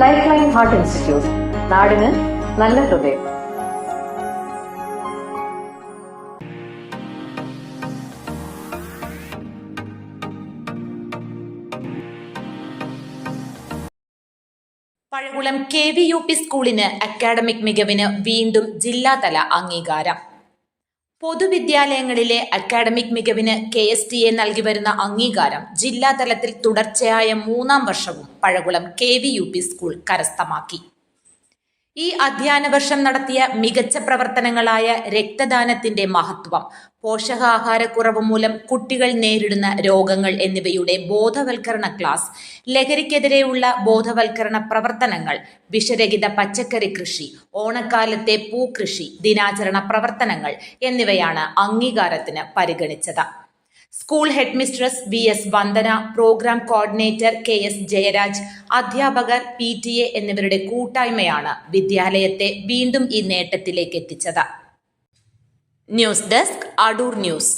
Life line heart institute നാടിന് നല്ല ഹൃദയം. Pazhakulam K V U P സ്കൂളിന് അക്കാഡമിക് മികവിന് വീണ്ടും ജില്ലാതല അംഗീകാരം. പൊതുവിദ്യാലയങ്ങളിലെ അക്കാഡമിക് മികവിന് കെ എസ് ടി എ നൽകി വരുന്ന അംഗീകാരം ജില്ലാതലത്തിൽ തുടർച്ചയായ മൂന്നാം വർഷവും Pazhakulam K V U P school കരസ്ഥമാക്കി. ഈ അധ്യയന വർഷം നടത്തിയ മികച്ച പ്രവർത്തനങ്ങളായ രക്തദാനത്തിന്റെ മഹത്വം പോഷകാഹാരക്കുറവ് മൂലം കുട്ടികൾ നേരിടുന്ന രോഗങ്ങൾ എന്നിവയുടെ ബോധവൽക്കരണ ക്ലാസ് ലഹരിക്കെതിരെയുള്ള ബോധവൽക്കരണ പ്രവർത്തനങ്ങൾ വിഷരഹിത പച്ചക്കറി കൃഷി ഓണക്കാലത്തെ പൂക്കൃഷി ദിനാചരണ പ്രവർത്തനങ്ങൾ എന്നിവയാണ് അംഗീകാരത്തിന് പരിഗണിച്ചത്. School headmistress V S Vandana programme coordinator K S Jayaraj അധ്യാപകർ പി ടി എ എന്നിവരുടെ കൂട്ടായ്മയാണ് വിദ്യാലയത്തെ വീണ്ടും ഈ നേട്ടത്തിലേക്ക് എത്തിച്ചത്. News desk Adoor news.